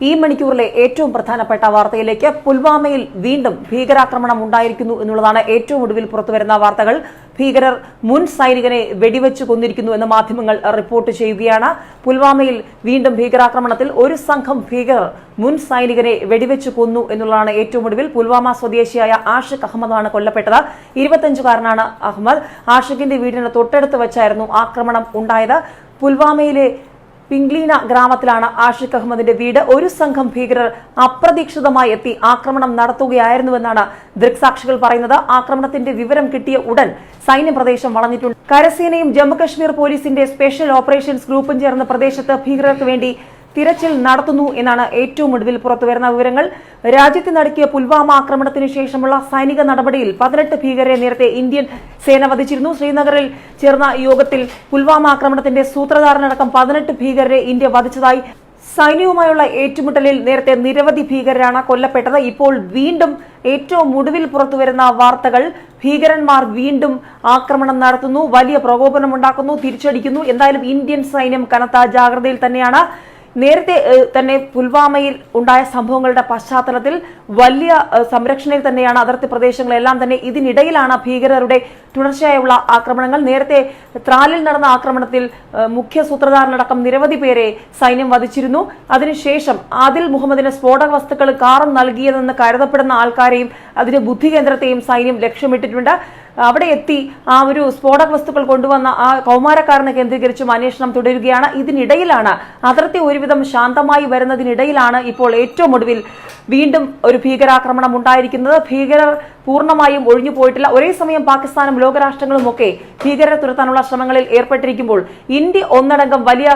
ഈ മണിക്കൂറിലെ ഏറ്റവും പ്രധാനപ്പെട്ട വാർത്തയിലേക്ക് പുൽവാമയിൽ വീണ്ടും ഭീകരാക്രമണം ഉണ്ടായിരിക്കുന്നു എന്നുള്ളതാണ് ഏറ്റവും ഒടുവിൽ പുറത്തുവരുന്ന വാർത്തകൾ. ഭീകരർ മുൻ സൈനികനെ വെടിവെച്ച് കൊന്നിരിക്കുന്നു എന്ന് മാധ്യമങ്ങൾ റിപ്പോർട്ട് ചെയ്യുകയാണ്. പുൽവാമയിൽ വീണ്ടും ഭീകരാക്രമണത്തിൽ ഒരു സംഘം ഭീകരർ മുൻ സൈനികനെ വെടിവെച്ച് കൊന്നു എന്നുള്ളതാണ് ഏറ്റവും ഒടുവിൽ പുൽവാമ സ്വദേശിയായ ആഷിഖ് അഹമ്മദാണ് കൊല്ലപ്പെട്ടത്. ഇരുപത്തഞ്ചുകാരനാണ് അഹമ്മദ്. ആഷിഖിന്റെ വീടിന് തൊട്ടടുത്ത് വെച്ചായിരുന്നു ആക്രമണം ഉണ്ടായത്. പുൽവാമയിലെ പിംഗ്ലീന ഗ്രാമത്തിലാണ് ആഷിഖ് അഹമ്മദിന്റെ വീട്. ഒരു സംഘം ഭീകരർ അപ്രതീക്ഷിതമായി എത്തി ആക്രമണം നടത്തുകയായിരുന്നുവെന്നാണ് ദൃക്സാക്ഷികൾ പറയുന്നത്. ആക്രമണത്തിന്റെ വിവരം കിട്ടിയ ഉടൻ സൈന്യപ്രദേശം വളഞ്ഞിട്ടുണ്ട്. കരസേനയും ജമ്മുകശ്മീർ പോലീസിന്റെ സ്പെഷ്യൽ ഓപ്പറേഷൻസ് ഗ്രൂപ്പും ചേർന്ന് പ്രദേശത്ത് ഭീകരർക്ക് വേണ്ടി തിരച്ചിൽ നടത്തുന്നു എന്നാണ് ഏറ്റവും ഒടുവിൽ പുറത്തുവരുന്ന വിവരങ്ങൾ. രാജ്യത്ത് നടക്കിയ പുൽവാമ ആക്രമണത്തിന് ശേഷമുള്ള സൈനിക നടപടിയിൽ പതിനെട്ട് ഭീകരരെ നേരത്തെ ഇന്ത്യൻ സേന വധിച്ചിരുന്നു. ശ്രീനഗറിൽ ചേർന്ന യോഗത്തിൽ പുൽവാമ ആക്രമണത്തിന്റെ സൂത്രധാരനടക്കം പതിനെട്ട് ഭീകരരെ ഇന്ത്യ വധിച്ചതായി. സൈന്യവുമായുള്ള ഏറ്റുമുട്ടലിൽ നേരത്തെ നിരവധി ഭീകരരാണ് കൊല്ലപ്പെട്ടത്. ഇപ്പോൾ വീണ്ടും ഏറ്റവും ഒടുവിൽ പുറത്തുവരുന്ന വാർത്തകൾ ഭീകരന്മാർ വീണ്ടും ആക്രമണം നടത്തുന്നു വലിയ പ്രകോപനമുണ്ടാക്കുന്നു തിരിച്ചടിക്കുന്നു. എന്തായാലും ഇന്ത്യൻ സൈന്യം കനത്ത ജാഗ്രതയിൽ തന്നെയാണ്. നേരത്തെ തന്നെ പുൽവാമയിൽ ഉണ്ടായ സംഭവങ്ങളുടെ പശ്ചാത്തലത്തിൽ വലിയ സംരക്ഷണയിൽ തന്നെയാണ് അതിർത്തി പ്രദേശങ്ങളെല്ലാം തന്നെ ഇതിനിടയിലാണ് ഭീകരരുടെ തുടർച്ചയായുള്ള ആക്രമണങ്ങൾ. നേരത്തെ ത്രാലിൽ നടന്ന ആക്രമണത്തിൽ മുഖ്യ സൂത്രധാരനടക്കം നിരവധി പേരെ സൈന്യം വധിച്ചിരുന്നു. അതിനുശേഷം ആദിൽ മുഹമ്മദിന് സ്ഫോടക വസ്തുക്കൾ കാറും നൽകിയതെന്ന് കരുതപ്പെടുന്ന ആൾക്കാരെയും അതിന്റെ ബുദ്ധികേന്ദ്രത്തെയും സൈന്യം ലക്ഷ്യമിട്ടിട്ടുണ്ട്. അവിടെ എത്തി ആ ഒരു സ്ഫോടക വസ്തുക്കൾ കൊണ്ടുവന്ന ആ കൗമാരക്കാരനെ കേന്ദ്രീകരിച്ചും അന്വേഷണം തുടരുകയാണ്. ഇതിനിടയിലാണ് അതിർത്തി ഒരുവിധം ശാന്തമായി വരുന്നതിനിടയിലാണ് ഇപ്പോൾ ഏറ്റവും ഒടുവിൽ വീണ്ടും ഒരു ഭീകരാക്രമണം ഉണ്ടായിരിക്കുന്നത്. ഭീകരർ പൂർണമായും ഒഴിഞ്ഞു പോയിട്ടില്ല. ഒരേ സമയം പാകിസ്ഥാനും ലോകരാഷ്ട്രങ്ങളും ഒക്കെ ഭീകരരെ തുരത്താനുള്ള ശ്രമങ്ങളിൽ ഏർപ്പെട്ടിരിക്കുമ്പോൾ ഇന്ത്യ ഒന്നടങ്കം വലിയ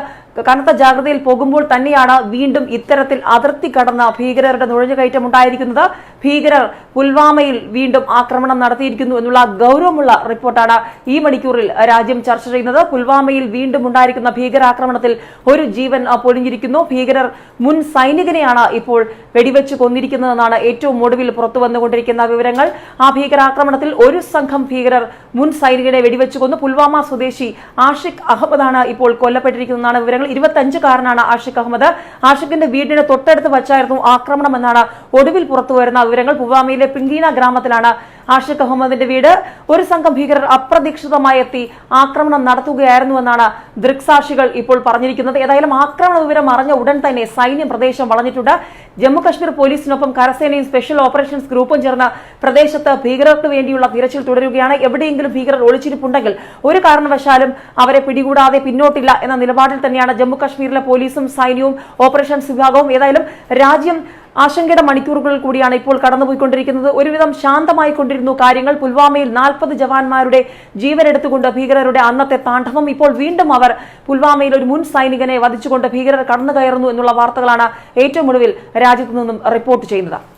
കനത്ത ജാഗ്രതയിൽ പോകുമ്പോൾ തന്നെയാണ് വീണ്ടും ഇത്തരത്തിൽ അതിർത്തി കടന്ന ഭീകരരുടെ നുഴഞ്ഞുകയറ്റം ഉണ്ടായിരിക്കുന്നത്. ഭീകരർ പുൽവാമയിൽ വീണ്ടും ആക്രമണം നടത്തിയിരിക്കുന്നു എന്നുള്ള ഗൗരവമുള്ള റിപ്പോർട്ടാണ് ഈ മണിക്കൂറിൽ രാജ്യം ചർച്ച ചെയ്യുന്നത്. പുൽവാമയിൽ വീണ്ടും ഉണ്ടായിരിക്കുന്ന ഭീകരാക്രമണത്തിൽ ഒരു ജീവൻ പൊളിഞ്ഞിരിക്കുന്നു ഭീകരർ മുൻ സൈനികനെയാണ് ഇപ്പോൾ വെടിവെച്ച് കൊന്നിരിക്കുന്നതെന്നാണ് ഏറ്റവും ഒടുവിൽ പുറത്തു വന്നുകൊണ്ടിരിക്കുന്ന വിവരങ്ങൾ. ആ ഭീകരാക്രമണത്തിൽ ഒരു സംഘം ഭീകരർ മുൻ സൈനികനെ വെടിവെച്ചു കൊന്നു. പുൽവാമ സ്വദേശി ആഷിഖ് അഹമ്മദാണ് ഇപ്പോൾ കൊല്ലപ്പെട്ടിരിക്കുന്നതെന്നാണ് വിവരങ്ങൾ. ഇരുപത്തഞ്ചുകാരനാണ് ആഷിഖ് അഹമ്മദ്. ആഷിഖിന്റെ വീടിന് തൊട്ടടുത്ത് വച്ചായിരുന്നു ആക്രമണം എന്നാണ് ഒടുവിൽ പുറത്തുവരുന്ന വിവരങ്ങൾ. പുൽവാമയിലെ പിങ്കീന ഗ്രാമത്തിലാണ് ആഷിഖ് അഹമ്മദിന്റെ വീട്. ഒരു സംഘം ഭീകരർ അപ്രതീക്ഷിതമായി എത്തി ആക്രമണം നടത്തുകയായിരുന്നുവെന്നാണ് ദൃക്സാക്ഷികൾ ഇപ്പോൾ പറഞ്ഞിരിക്കുന്നത്. ഏതായാലും ആക്രമണ വിവരം അറിഞ്ഞ ഉടൻ തന്നെ സൈന്യം പ്രദേശം വളഞ്ഞിട്ടുണ്ട്. ജമ്മു കശ്മീർ പോലീസിനൊപ്പം കരസേനയും സ്പെഷ്യൽ ഓപ്പറേഷൻസ് ഗ്രൂപ്പും ചേർന്ന് പ്രദേശത്ത് ഭീകരർക്ക് വേണ്ടിയുള്ള തിരച്ചിൽ തുടരുകയാണ്. എവിടെയെങ്കിലും ഭീകരർ ഒളിച്ചിരിപ്പുണ്ടെങ്കിൽ ഒരു കാരണവശാലും അവരെ പിടികൂടാതെ പിന്നോട്ടില്ല എന്ന നിലപാടിൽ തന്നെയാണ് ജമ്മു കശ്മീരിലെ പോലീസും സൈന്യവും ഓപ്പറേഷൻസ് വിഭാഗവും. ഏതായാലും രാജ്യം ആശങ്കയുടെ മണിക്കൂറുകളിൽ കൂടിയാണ് ഇപ്പോൾ കടന്നുപോയിക്കൊണ്ടിരിക്കുന്നത്. ഒരുവിധം ശാന്തമായി കൊണ്ടിരുന്നു കാര്യങ്ങൾ. പുൽവാമയിൽ നാൽപ്പത് ജവാന്മാരുടെ ജീവൻ എടുത്തുകൊണ്ട് ഭീകരരുടെ അന്നത്തെ താണ്ഡവം ഇപ്പോൾ വീണ്ടും അവർ പുൽവാമയിൽ ഒരു മുൻ സൈനികനെ വധിച്ചുകൊണ്ട് ഭീകരർ കടന്നു കയറുന്നു എന്നുള്ള വാർത്തകളാണ് ഏറ്റവും ഒടുവിൽ രാജ്യത്തു നിന്നും റിപ്പോർട്ട് ചെയ്യുന്നത്.